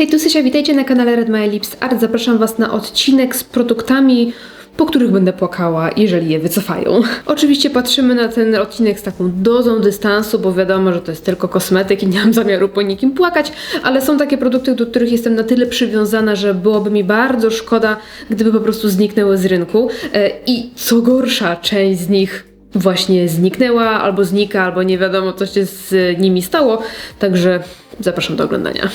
Hej, tu Sysia, witajcie na kanale Red My Lips Art. Zapraszam Was na odcinek z produktami, po których będę płakała, jeżeli je wycofają. Oczywiście patrzymy na ten odcinek z taką dozą dystansu, bo wiadomo, że to jest tylko kosmetyk i nie mam zamiaru po nikim płakać, ale są takie produkty, do których jestem na tyle przywiązana, że byłoby mi bardzo szkoda, gdyby po prostu zniknęły z rynku. E, I co gorsza, część z nich właśnie zniknęła, albo znika, albo nie wiadomo, co się z nimi stało. Także zapraszam do oglądania.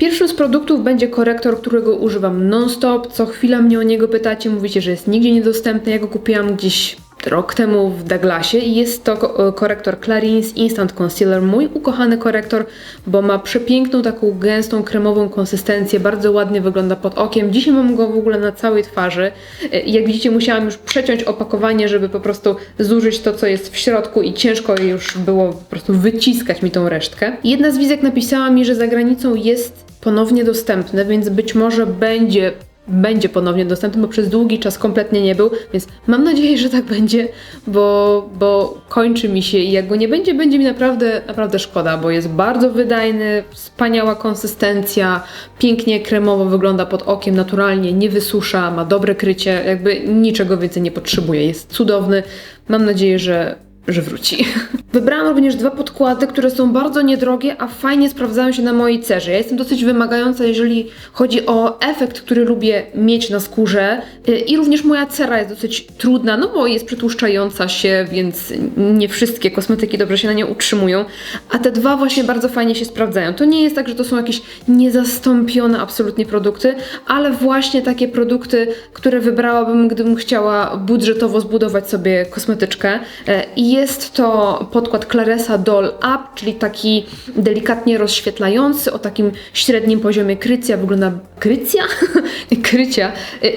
Pierwszym z produktów będzie korektor, którego używam non-stop. Co chwila mnie o niego pytacie, mówicie, że jest nigdzie niedostępny. Ja go kupiłam gdzieś rok temu w Douglasie i jest to ko- korektor Clarins Instant Concealer. Mój ukochany korektor, bo ma przepiękną, taką gęstą, kremową konsystencję. Bardzo ładnie wygląda pod okiem. Dzisiaj mam go w ogóle na całej twarzy. E, Jak widzicie, musiałam już przeciąć opakowanie, żeby po prostu zużyć to, co jest w środku i ciężko już było po prostu wyciskać mi tą resztkę. Jedna z wizek napisała mi, że za granicą jest ponownie dostępny, więc być może będzie będzie ponownie dostępny, bo przez długi czas kompletnie nie był, więc mam nadzieję, że tak będzie, bo, bo kończy mi się i jak go nie będzie, będzie mi naprawdę, naprawdę szkoda, bo jest bardzo wydajny, wspaniała konsystencja, pięknie kremowo wygląda pod okiem, naturalnie, nie wysusza, ma dobre krycie, jakby niczego więcej nie potrzebuje, jest cudowny. Mam nadzieję, że że wróci. Wybrałam również dwa podkłady, które są bardzo niedrogie, a fajnie sprawdzają się na mojej cerze. Ja jestem dosyć wymagająca, jeżeli chodzi o efekt, który lubię mieć na skórze. Y, I również moja cera jest dosyć trudna, no bo jest przetłuszczająca się, więc nie wszystkie kosmetyki dobrze się na nie utrzymują. A te dwa właśnie bardzo fajnie się sprawdzają. To nie jest tak, że to są jakieś niezastąpione absolutnie produkty, ale właśnie takie produkty, które wybrałabym, gdybym chciała budżetowo zbudować sobie kosmetyczkę. E, I jest to podkład Claresa Doll Up, czyli taki delikatnie rozświetlający, o takim średnim poziomie krycia. Wygląda krycia? krycia.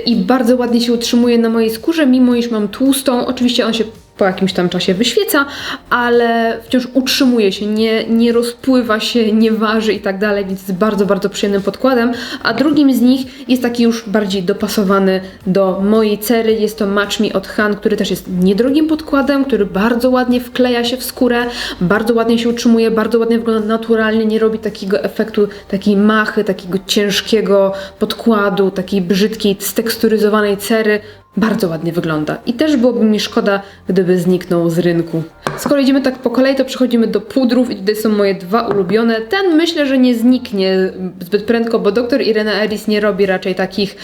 I bardzo ładnie się utrzymuje na mojej skórze, mimo iż mam tłustą. Oczywiście on się po jakimś tam czasie wyświeca, ale wciąż utrzymuje się, nie, nie rozpływa się, nie waży i tak dalej, więc jest bardzo, bardzo przyjemnym podkładem. A drugim z nich jest taki już bardziej dopasowany do mojej cery. Jest to Match Me od Han, który też jest niedrogim podkładem, który bardzo ładnie wkleja się w skórę, bardzo ładnie się utrzymuje, bardzo ładnie wygląda naturalnie, nie robi takiego efektu, takiej machy, takiego ciężkiego podkładu, takiej brzydkiej, steksturyzowanej cery. Bardzo ładnie wygląda. I też byłoby mi szkoda, gdyby zniknął z rynku. Skoro idziemy tak po kolei, to przechodzimy do pudrów i tutaj są moje dwa ulubione. Ten myślę, że nie zniknie zbyt prędko, bo dr Irena Eris nie robi raczej takich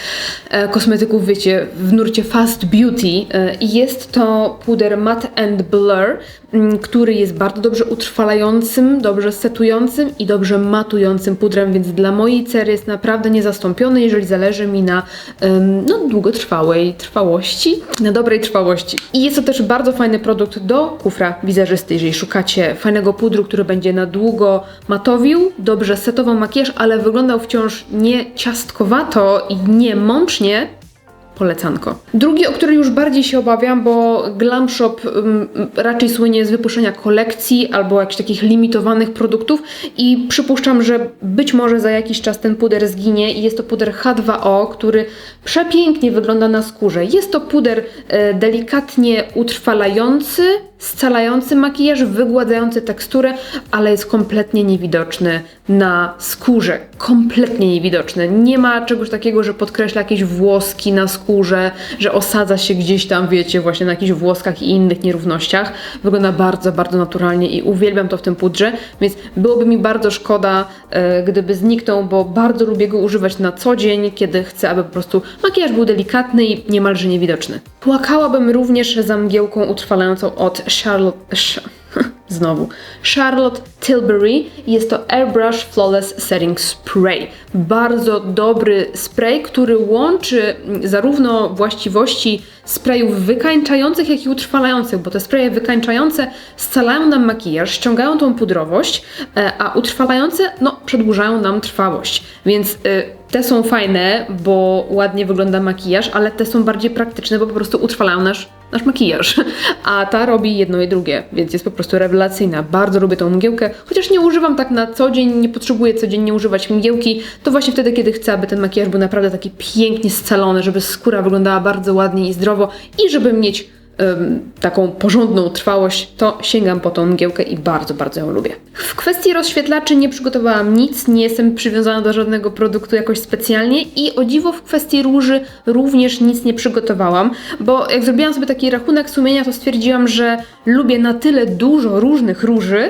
e, kosmetyków, wiecie, w nurcie fast beauty. E, I jest to puder Matte and Blur, m, który jest bardzo dobrze utrwalającym, dobrze setującym i dobrze matującym pudrem, więc dla mojej cery jest naprawdę niezastąpiony, jeżeli zależy mi na em, no, długotrwałej trwałości, na dobrej trwałości. I jest to też bardzo fajny produkt do kufra wizerzysty, jeżeli szukacie fajnego pudru, który będzie na długo matowił, dobrze setował makijaż, ale wyglądał wciąż nie ciastkowato i nie mącznie, polecanko. Drugi, o który już bardziej się obawiam, bo Glam Shop um, raczej słynie z wypuszczenia kolekcji albo jakichś takich limitowanych produktów i przypuszczam, że być może za jakiś czas ten puder zginie i jest to puder H2O, który przepięknie wygląda na skórze. Jest to puder e, delikatnie utrwalający, scalający makijaż, wygładzający teksturę, ale jest kompletnie niewidoczny na skórze. Kompletnie niewidoczny. Nie ma czegoś takiego, że podkreśla jakieś włoski na skórze, że osadza się gdzieś tam, wiecie, właśnie na jakichś włoskach i innych nierównościach. Wygląda bardzo, bardzo naturalnie i uwielbiam to w tym pudrze, więc byłoby mi bardzo szkoda, e, gdyby zniknął, bo bardzo lubię go używać na co dzień, kiedy chcę, aby po prostu makijaż był delikatny i niemalże niewidoczny. Płakałabym również za mgiełką utrwalającą od Charlotte... Znowu. Charlotte Tilbury. Jest to Airbrush Flawless Setting Spray. Bardzo dobry spray, który łączy mm, zarówno właściwości sprayów wykańczających, jak i utrwalających, bo te spraye wykańczające scalają nam makijaż, ściągają tą pudrowość, e, a utrwalające, no, przedłużają nam trwałość. Więc y, te są fajne, bo ładnie wygląda makijaż, ale te są bardziej praktyczne, bo po prostu utrwalają nasz, nasz makijaż. A ta robi jedno i drugie, więc jest po prostu rewelacyjna. Bardzo lubię tą mgiełkę, chociaż nie używam tak na co dzień, nie potrzebuję codziennie używać mgiełki, to właśnie wtedy, kiedy chcę, aby ten makijaż był naprawdę taki pięknie scalony, żeby skóra wyglądała bardzo ładnie i zdrowo i żeby mieć taką porządną trwałość, to sięgam po tą mgiełkę i bardzo, bardzo ją lubię. W kwestii rozświetlaczy nie przygotowałam nic, nie jestem przywiązana do żadnego produktu jakoś specjalnie i o dziwo w kwestii róży również nic nie przygotowałam, bo jak zrobiłam sobie taki rachunek sumienia, to stwierdziłam, że lubię na tyle dużo różnych róży,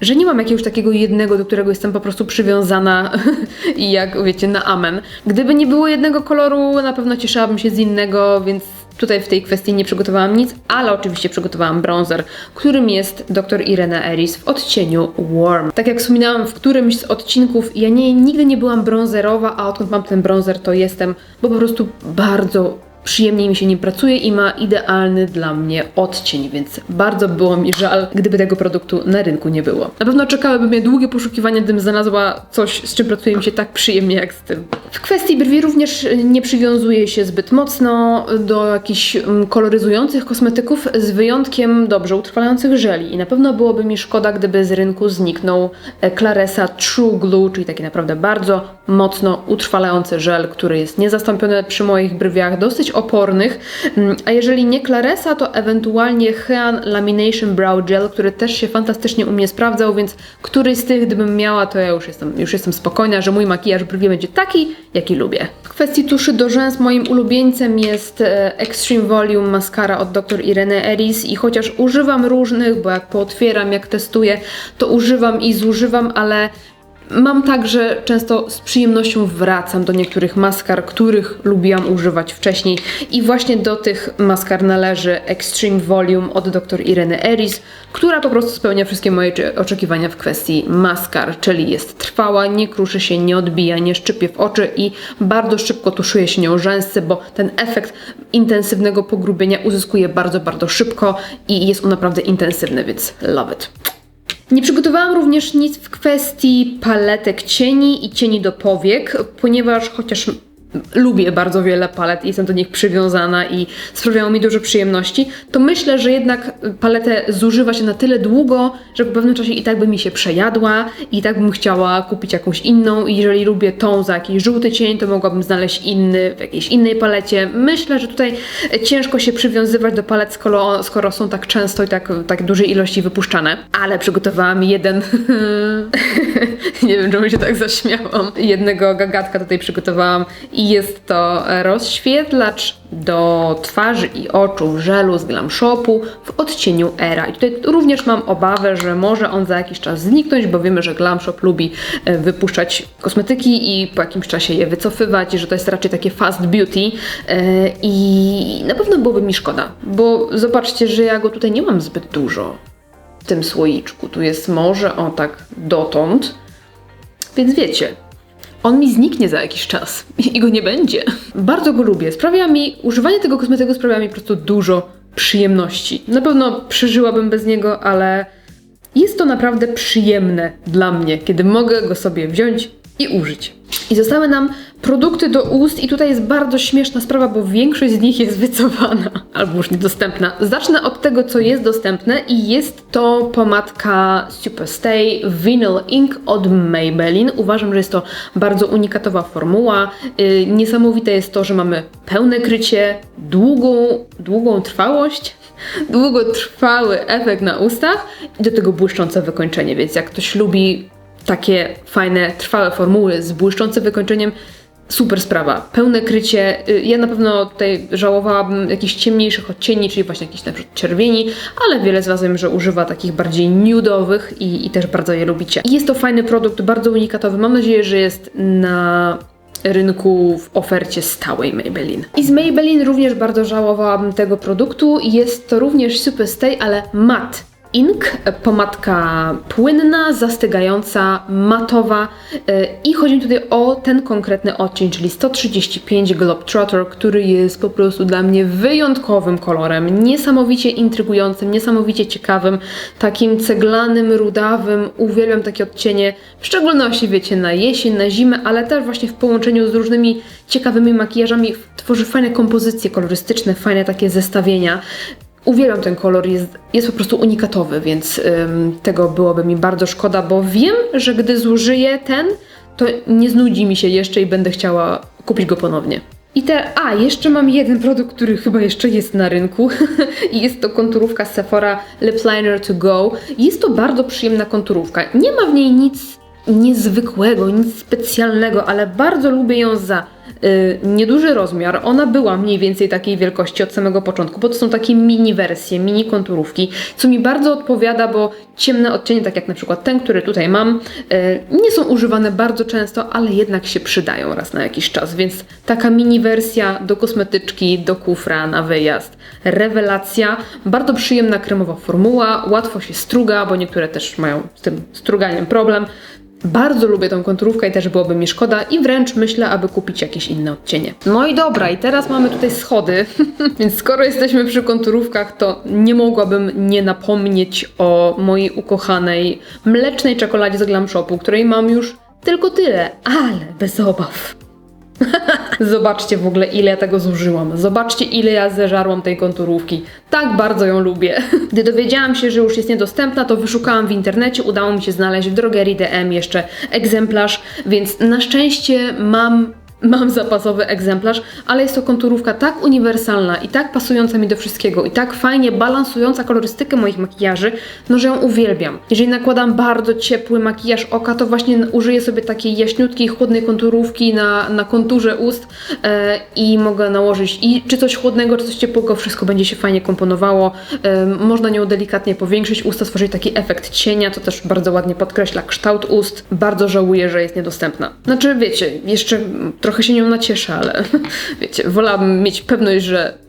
że nie mam jakiegoś takiego jednego, do którego jestem po prostu przywiązana i jak wiecie, na amen. Gdyby nie było jednego koloru, na pewno cieszyłabym się z innego, więc tutaj w tej kwestii nie przygotowałam nic, ale oczywiście przygotowałam bronzer, którym jest dr Irena Eris w odcieniu Warm. Tak jak wspominałam w którymś z odcinków, ja nie, nigdy nie byłam bronzerowa, a odkąd mam ten bronzer, to jestem, bo po prostu bardzo przyjemnie mi się nim pracuje i ma idealny dla mnie odcień, więc bardzo było mi żal, gdyby tego produktu na rynku nie było. Na pewno czekałyby mnie długie poszukiwania, gdybym znalazła coś, z czym pracuje mi się tak przyjemnie jak z tym. W kwestii brwi również nie przywiązuję się zbyt mocno do jakichś mm, koloryzujących kosmetyków, z wyjątkiem dobrze utrwalających żeli. I na pewno byłoby mi szkoda, gdyby z rynku zniknął e, Claresa True Glue, czyli taki naprawdę bardzo mocno utrwalający żel, który jest niezastąpiony przy moich brwiach, dosyć opornych. Mm, A jeżeli nie Claresa, to ewentualnie Hean Lamination Brow Gel, który też się fantastycznie u mnie sprawdzał, więc któryś z tych, gdybym miała, to ja już jestem, już jestem spokojna, że mój makijaż brwi będzie taki, jaki lubię. W kwestii tuszy do rzęs moim ulubieńcem jest e, Extreme Volume Mascara od Dr. Irene Eris i chociaż używam różnych, bo jak pootwieram, jak testuję, to używam i zużywam, ale Mam tak, że często z przyjemnością wracam do niektórych maskar, których lubiłam używać wcześniej i właśnie do tych maskar należy Extreme Volume od dr Ireny Eris, która po prostu spełnia wszystkie moje oczekiwania w kwestii maskar, czyli jest trwała, nie kruszy się, nie odbija, nie szczypie w oczy i bardzo szybko tuszuje się nią rzęsy, bo ten efekt intensywnego pogrubienia uzyskuje bardzo, bardzo szybko i jest on naprawdę intensywny, więc love it. Nie przygotowałam również nic w kwestii paletek cieni i cieni do powiek, ponieważ chociaż lubię bardzo wiele palet i jestem do nich przywiązana i sprawiają mi dużo przyjemności, to myślę, że jednak paletę zużywa się na tyle długo, że po pewnym czasie i tak by mi się przejadła i tak bym chciała kupić jakąś inną i jeżeli lubię tą za jakiś żółty cień, to mogłabym znaleźć inny w jakiejś innej palecie. Myślę, że tutaj ciężko się przywiązywać do palet, skoro, skoro są tak często i tak, tak dużej ilości wypuszczane, ale przygotowałam jeden nie wiem, czemu się tak zaśmiałam. Jednego gagatka tutaj przygotowałam i jest to rozświetlacz do twarzy i oczu w żelu z Glam Shopu w odcieniu Era. I tutaj również mam obawę, że może on za jakiś czas zniknąć, bo wiemy, że Glam Shop lubi e, wypuszczać kosmetyki i po jakimś czasie je wycofywać, i że to jest raczej takie fast beauty e, i na pewno byłoby mi szkoda, bo zobaczcie, że ja go tutaj nie mam zbyt dużo w tym słoiczku. Tu jest może o tak dotąd, więc wiecie, on mi zniknie za jakiś czas i go nie będzie. Bardzo go lubię. Sprawia mi, używanie tego kosmetyku sprawia mi po prostu dużo przyjemności. Na pewno przeżyłabym bez niego, ale jest to naprawdę przyjemne dla mnie, kiedy mogę go sobie wziąć i użyć. I zostały nam produkty do ust i tutaj jest bardzo śmieszna sprawa, bo większość z nich jest wycofana albo już niedostępna. Zacznę od tego, co jest dostępne i jest to pomadka Superstay Vinyl Ink od Maybelline. Uważam, że jest to bardzo unikatowa formuła. Yy, niesamowite jest to, że mamy pełne krycie, długą, długą trwałość, długotrwały efekt na ustach i do tego błyszczące wykończenie, więc jak ktoś lubi takie fajne, trwałe formuły z błyszczącym wykończeniem. Super sprawa. Pełne krycie. Y, Ja na pewno tutaj żałowałabym jakichś ciemniejszych odcieni, czyli właśnie jakichś na przykład czerwieni, ale wiele z Was wiem, że używa takich bardziej nudowych i, i też bardzo je lubicie. I Jest to fajny produkt, bardzo unikatowy. Mam nadzieję, że jest na rynku w ofercie stałej Maybelline. I z Maybelline również bardzo żałowałabym tego produktu. Jest to również Super Stay, ale mat. Ink, pomadka płynna, zastygająca, matowa yy, i chodzi mi tutaj o ten konkretny odcień, czyli 135 Globetrotter, który jest po prostu dla mnie wyjątkowym kolorem, niesamowicie intrygującym, niesamowicie ciekawym, takim ceglanym, rudawym, uwielbiam takie odcienie, w szczególności wiecie na jesień, na zimę, ale też właśnie w połączeniu z różnymi ciekawymi makijażami tworzy fajne kompozycje kolorystyczne, fajne takie zestawienia. Uwielbiam ten kolor, jest, jest po prostu unikatowy, więc ym, tego byłoby mi bardzo szkoda, bo wiem, że gdy zużyję ten, to nie znudzi mi się jeszcze i będę chciała kupić go ponownie. I te, a jeszcze mam jeden produkt, który chyba jeszcze jest na rynku i jest to konturówka Sephora Lip Liner to Go. Jest to bardzo przyjemna konturówka. Nie ma w niej nic niezwykłego, nic specjalnego, ale bardzo lubię ją za nieduży rozmiar. Ona była mniej więcej takiej wielkości od samego początku, bo to są takie mini wersje, mini konturówki, co mi bardzo odpowiada, bo ciemne odcienie, tak jak na przykład ten, który tutaj mam, y, nie są używane bardzo często, ale jednak się przydają raz na jakiś czas, więc taka mini wersja do kosmetyczki, do kufra, na wyjazd. Rewelacja, bardzo przyjemna kremowa formuła, łatwo się struga, bo niektóre też mają z tym struganiem problem. Bardzo lubię tą konturówkę i też byłoby mi szkoda i wręcz myślę, aby kupić jakieś inne odcienie. No i dobra, i teraz mamy tutaj schody, więc skoro jesteśmy przy konturówkach, to nie mogłabym nie napomnieć o mojej ukochanej mlecznej czekoladzie z Glam Shopu, której mam już tylko tyle, ale bez obaw. Zobaczcie w ogóle, ile ja tego zużyłam. Zobaczcie, ile ja zeżarłam tej konturówki. Tak bardzo ją lubię. Gdy dowiedziałam się, że już jest niedostępna, to wyszukałam w internecie. Udało mi się znaleźć w drogerii DM jeszcze egzemplarz, więc na szczęście mam Mam zapasowy egzemplarz, ale jest to konturówka tak uniwersalna i tak pasująca mi do wszystkiego i tak fajnie balansująca kolorystykę moich makijaży, no że ją uwielbiam. Jeżeli nakładam bardzo ciepły makijaż oka, to właśnie użyję sobie takiej jaśniutkiej, chłodnej konturówki na, na konturze ust e, i mogę nałożyć i czy coś chłodnego, czy coś ciepłego, wszystko będzie się fajnie komponowało. E, można nią delikatnie powiększyć usta, stworzyć taki efekt cienia, to też bardzo ładnie podkreśla kształt ust. Bardzo żałuję, że jest niedostępna. Znaczy, wiecie, jeszcze trochę trochę się nią nacieszę, ale wiecie, wolałabym mieć pewność, że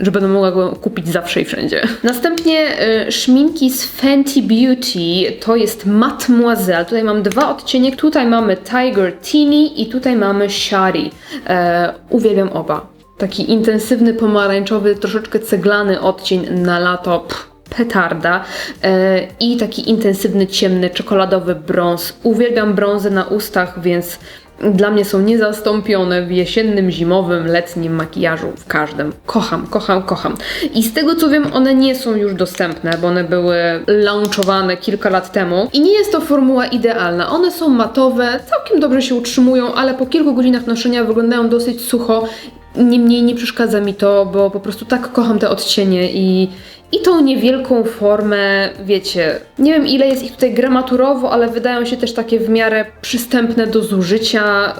że będę mogła go kupić zawsze i wszędzie. Następnie y, szminki z Fenty Beauty, to jest Mademoiselle. Tutaj mam dwa odcienie, tutaj mamy Tiger Teeny i tutaj mamy Shari. E, uwielbiam oba. Taki intensywny, pomarańczowy, troszeczkę ceglany odcień na lato. Pff, petarda e, i taki intensywny, ciemny, czekoladowy brąz. Uwielbiam brązy na ustach, więc dla mnie są niezastąpione w jesiennym, zimowym, letnim makijażu, w każdym. Kocham, kocham, kocham. I z tego co wiem, one nie są już dostępne, bo one były launchowane kilka lat temu. I nie jest to formuła idealna. One są matowe, całkiem dobrze się utrzymują, ale po kilku godzinach noszenia wyglądają dosyć sucho. Niemniej nie przeszkadza mi to, bo po prostu tak kocham te odcienie i, i tą niewielką formę, wiecie, nie wiem ile jest ich tutaj gramaturowo, ale wydają się też takie w miarę przystępne do zużycia.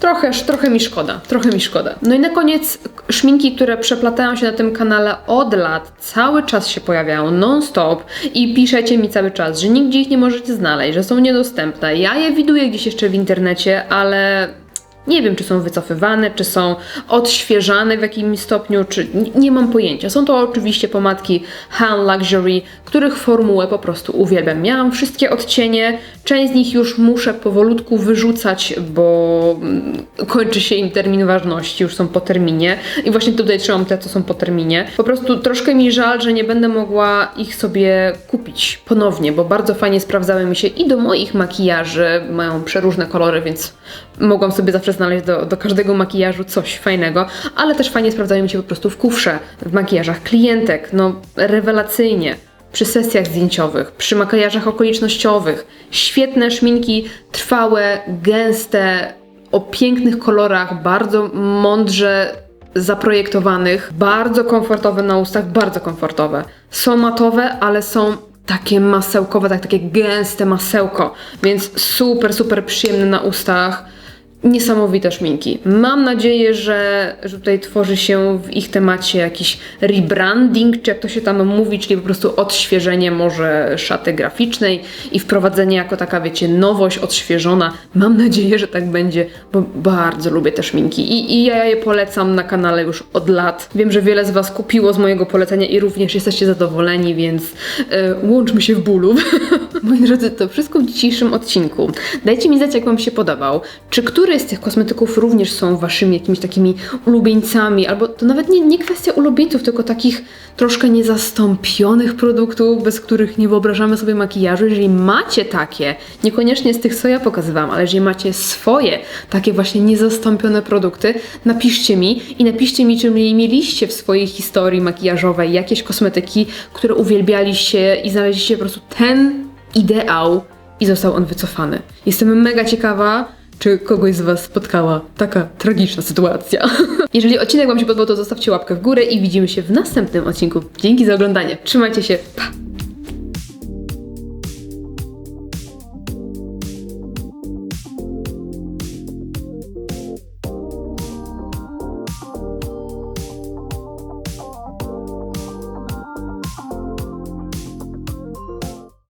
Trochę, trochę mi szkoda, trochę mi szkoda. No i na koniec szminki, które przeplatają się na tym kanale od lat, cały czas się pojawiają, non-stop i piszecie mi cały czas, że nigdzie ich nie możecie znaleźć, że są niedostępne. Ja je widuję gdzieś jeszcze w internecie, ale nie wiem, czy są wycofywane, czy są odświeżane w jakimś stopniu, czy nie mam pojęcia. Są to oczywiście pomadki Han Luxury, których formułę po prostu uwielbiam. Miałam wszystkie odcienie, część z nich już muszę powolutku wyrzucać, bo mm, kończy się im termin ważności, już są po terminie. I właśnie tutaj trzymam te, co są po terminie. Po prostu troszkę mi żal, że nie będę mogła ich sobie kupić ponownie, bo bardzo fajnie sprawdzały mi się i do moich makijaży. Mają przeróżne kolory, więc mogłam sobie zawsze znaleźć do, do każdego makijażu coś fajnego, ale też fajnie sprawdzają mi się po prostu w kufrze, w makijażach klientek, no rewelacyjnie. Przy sesjach zdjęciowych, przy makijażach okolicznościowych. Świetne szminki, trwałe, gęste, o pięknych kolorach, bardzo mądrze zaprojektowanych, bardzo komfortowe na ustach, bardzo komfortowe. Są matowe, ale są takie masełkowe, tak, takie gęste masełko, więc super, super przyjemne na ustach niesamowite szminki. Mam nadzieję, że, że tutaj tworzy się w ich temacie jakiś rebranding, czy jak to się tam mówi, czyli po prostu odświeżenie może szaty graficznej i wprowadzenie jako taka, wiecie, nowość odświeżona. Mam nadzieję, że tak będzie, bo bardzo lubię te szminki i, i ja je polecam na kanale już od lat. Wiem, że wiele z Was kupiło z mojego polecenia i również jesteście zadowoleni, więc yy, łączmy się w bólu. Moi drodzy, to wszystko w dzisiejszym odcinku. Dajcie mi znać, jak Wam się podobał. Czy który które z tych kosmetyków również są waszymi jakimiś takimi ulubieńcami, albo to nawet nie, nie kwestia ulubieńców, tylko takich troszkę niezastąpionych produktów, bez których nie wyobrażamy sobie makijażu. Jeżeli macie takie, niekoniecznie z tych, co ja pokazywałam, ale jeżeli macie swoje takie właśnie niezastąpione produkty, napiszcie mi i napiszcie mi, czy mieliście w swojej historii makijażowej jakieś kosmetyki, które uwielbialiście i znaleźliście po prostu ten ideał i został on wycofany. Jestem mega ciekawa, czy kogoś z Was spotkała taka tragiczna sytuacja. Jeżeli odcinek Wam się podobał, to zostawcie łapkę w górę i widzimy się w następnym odcinku. Dzięki za oglądanie. Trzymajcie się. Pa!